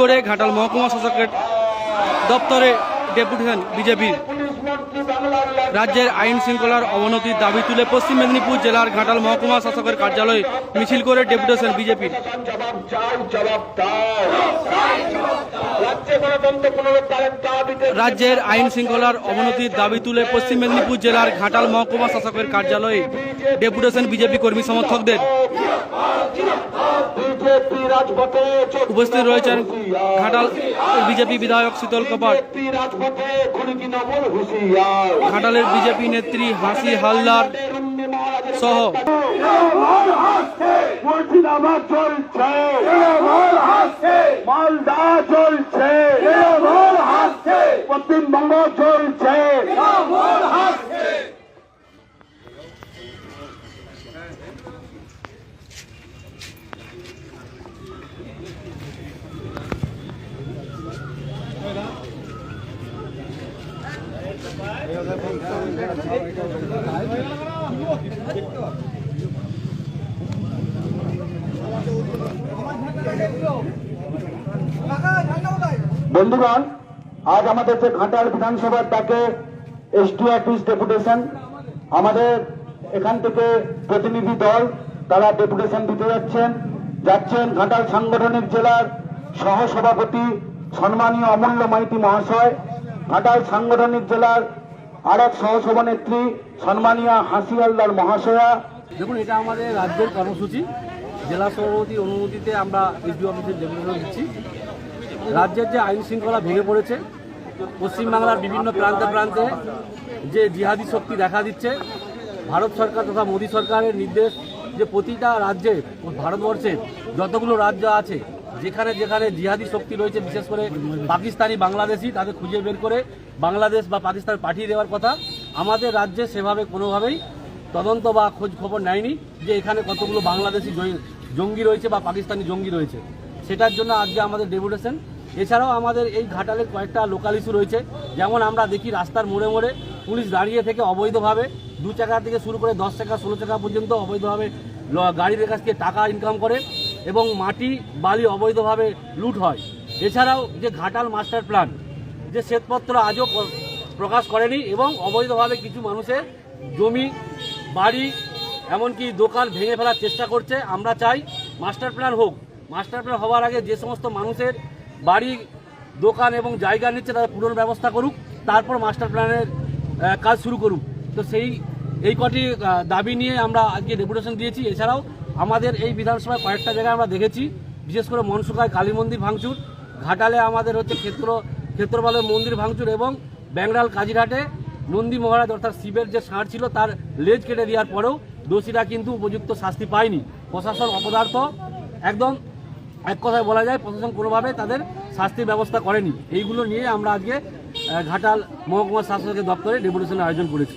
করে ঘাটাল মহকুমা শাসকের দপ্তরে ডেপুটেশন বিজেপির। রাজ্যের আইন শৃঙ্খলার অবনতির দাবি তুলে পশ্চিম মেদিনীপুর জেলার ঘাটাল মহকুমা শাসকের কার্যালয়ে মিছিল করে ডেপুটেশন বিজেপির। রাজ্যের আইন শৃঙ্খলার অবনতির দাবি তুলে পশ্চিম মেদিনীপুর জেলার ঘাটাল মহকুমা শাসকের কার্যালয়ে ডেপুটেশন বিজেপি কর্মী সমর্থকদের। উপস্থিত রয়েছেন ঘাটাল বিজেপি বিধায়ক শীতল কপাট। ঘাটালের বিজেপি নেত্রী হাসি হালদার সহ মুর্শিদাবাদ চলছে। মালদা চলছে। পশ্চিমবঙ্গ চলছে। বন্ধুগণ, আজ আমাদের যে ঘাটাল বিধানসভার ডাকে এসডি অফিস ডেপুটেশন, আমাদের এখান থেকে প্রতিনিধি দল, তারা ডেপুটেশন দিতে যাচ্ছেন। যাচ্ছেন ঘাটাল সাংগঠনিক জেলার সহসভাপতি, সম্মানীয় অমূল্য মাইতি মহাশয়। ঘাটাল সাংগঠনিক জেলার আর এক সহসভানেত্রী সম্মানীয় হাসি আল্লার মহাশয়া। দেখুন, এটা আমাদের রাজ্যের কর্মসূচি। জেলা সভাপতির অনুমতিতে আমরা এসডি অফিসের ডেপুটেশন দিচ্ছি। রাজ্যের যে আইন শৃঙ্খলা ভেঙে পড়েছে, পশ্চিমবাংলার বিভিন্ন প্রান্তে প্রান্তে যে জিহাদি শক্তি দেখা দিচ্ছে, ভারত সরকার তথা মোদী সরকারের নির্দেশ যে প্রতিটা রাজ্যে ভারতবর্ষের যতগুলো রাজ্য আছে যেখানে যেখানে জিহাদি শক্তি রয়েছে, বিশেষ করে পাকিস্তানি বাংলাদেশি তাদের খুঁজে বের করে বাংলাদেশ বা পাকিস্তান পাঠিয়ে দেওয়ার কথা। আমাদের রাজ্যে সেভাবে কোনোভাবেই তদন্ত বা খোঁজ খবর নেয়নি যে এখানে কতগুলো বাংলাদেশি জঙ্গি রয়েছে বা পাকিস্তানি জঙ্গি রয়েছে। সেটার জন্য আজকে আমাদের ডেপুটেশন। এছাড়াও আমাদের এই ঘাটালের কয়েকটা লোকাল ইস্যু রয়েছে। যেমন আমরা দেখি রাস্তার মোড়ে মোড়ে পুলিশ দাঁড়িয়ে থেকে অবৈধভাবে দু চাকা থেকে শুরু করে দশ চাকা, ষোলো চাকা পর্যন্ত অবৈধভাবে গাড়ির কাছ থেকে টাকা ইনকাম করে এবং মাটি, বালি অবৈধভাবে লুট হয়। এছাড়াও যে ঘাটাল মাস্টার প্ল্যান, যে শ্বেতপত্র আজও প্রকাশ করেনি এবং অবৈধভাবে কিছু মানুষের জমি, বাড়ি, এমনকি দোকান ভেঙে ফেলার চেষ্টা করছে, আমরা চাই মাস্টার প্ল্যান হোক। মাস্টার প্ল্যান হওয়ার আগে যে সমস্ত মানুষের বাড়ি, দোকান এবং জায়গা নিচ্ছে তারা তাদের পুনর্ব্যবস্থা করুক, তারপর মাস্টার প্ল্যানের কাজ শুরু করুক। তো সেই, এই কটি দাবি নিয়ে আমরা আজকে ডেপুটেশন দিয়েছি। এছাড়াও আমাদের এই বিধানসভায় কয়েকটা জায়গায় আমরা দেখেছি, বিশেষ করে মনসুকায় কালী মন্দির ভাঙচুর, ঘাটালে আমাদের হচ্ছে ক্ষেত্র, ক্ষেত্রপালের মন্দির ভাঙচুর এবং ব্যাংরাল কাজিরহাটে নন্দী মহারাজ অর্থাৎ শিবের যে ষাঁড় ছিল তার লেজ কেটে দেওয়ার পরেও দোষীরা কিন্তু উপযুক্ত শাস্তি পায়নি। প্রশাসন অপদার্থ, একদম এক কথায় বলা যায় প্রশাসন কোনোভাবে তাদের শাস্তির ব্যবস্থা করেনি। এইগুলো নিয়ে আমরা আজকে ঘাটাল মহকুমা শাসকের দপ্তরে ডেপুটেশনের আয়োজন করেছি।